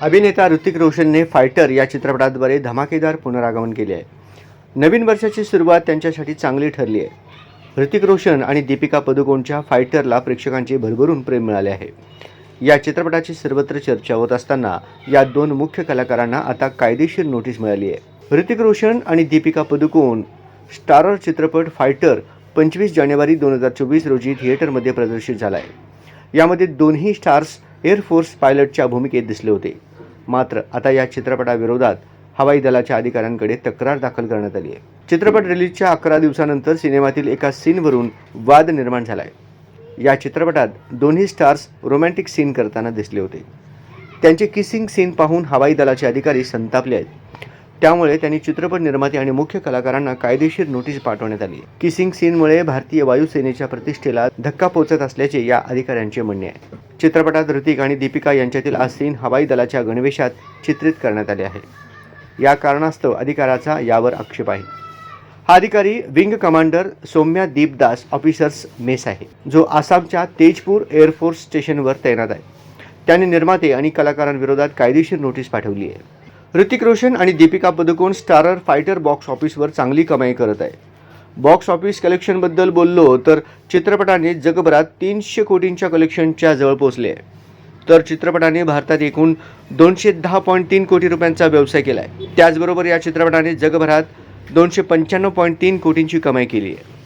अभिनेता ऋतिक रोशनने फायटर या चित्रपटाद्वारे धमाकेदार पुनरागमन केले आहे. नवीन वर्षाची सुरुवात त्यांच्यासाठी चांगली ठरली आहे. ऋतिक रोशन आणि दीपिका पदुकोणच्या फायटरला प्रेक्षकांचे भरभरून प्रेम मिळाले आहे. या चित्रपटाची सर्वत्र चर्चा होत असताना या दोन मुख्य कलाकारांना आता कायदेशीर नोटीस मिळाली आहे. ऋतिक रोशन आणि दीपिका पदुकोण स्टारर चित्रपट फायटर पंचवीस जानेवारी दोन हजार चोवीस रोजी थिएटरमध्ये प्रदर्शित झाला आहे यामध्ये दोन्ही स्टार्स एअरफोर्स पायलटच्या भूमिकेत दिसले होते. मात्र आता या चित्रपटाविरोधात हवाई दलाच्या अधिकाऱ्यांकडे तक्रार दाखल करण्यात आली आहे. चित्रपट रिलीजच्या अकरा दिवसानंतर सिनेमातील एका सीनवरून वाद निर्माण झाला आहे या चित्रपटात दोन्ही स्टार्स रोमॅन्टिक सीन करताना दिसले होते. त्यांचे किसिंग सीन पाहून हवाई दलाचे अधिकारी संतापले आहेत. त्यामुळे त्यांनी चित्रपट निर्माते आणि मुख्य कलाकारांना कायदेशीर नोटीस पाठवण्यात आली. किसिंग सीनमुळे भारतीय वायुसेनेच्या प्रतिष्ठेला धक्का पोचत असल्याचे या अधिकाऱ्यांचे म्हणणे आहे. चित्रपटात ऋतिक आणि दीपिका यांच्यातील आज सीन हवाई दलाच्या गणवेशात चित्रित करण्यात आले आहे. या कारणास्तव अधिकाराचा यावर आक्षेप आहे. हा अधिकारी wing commander Saumya Deepdas officers mess आहे जो आसामच्या तेजपूर एअरफोर्स स्टेशनवर तैनात आहे. त्याने निर्माते आणि कलाकारांविरोधात कायदेशीर नोटीस पाठवली आहे. ऋतिक रोशन आणि Deepika Padukone starrer Fighter box ऑफिसवर चांगली कमाई करत आहे. बॉक्स ऑफिस कलेक्शनबद्दल बोललो तर चित्रपटाने जगभरात तीनशे कोटींच्या कलेक्शनच्या जवळ पोहोचले आहे. तर चित्रपटाने भारतात एकूण दोनशे दहा पॉईंट तीन कोटी रुपयांचा व्यवसाय केला आहे त्याचबरोबर या चित्रपटाने जगभरात दोनशे पंच्याण्णव पॉईंट तीन कोटींची कमाई केली आहे.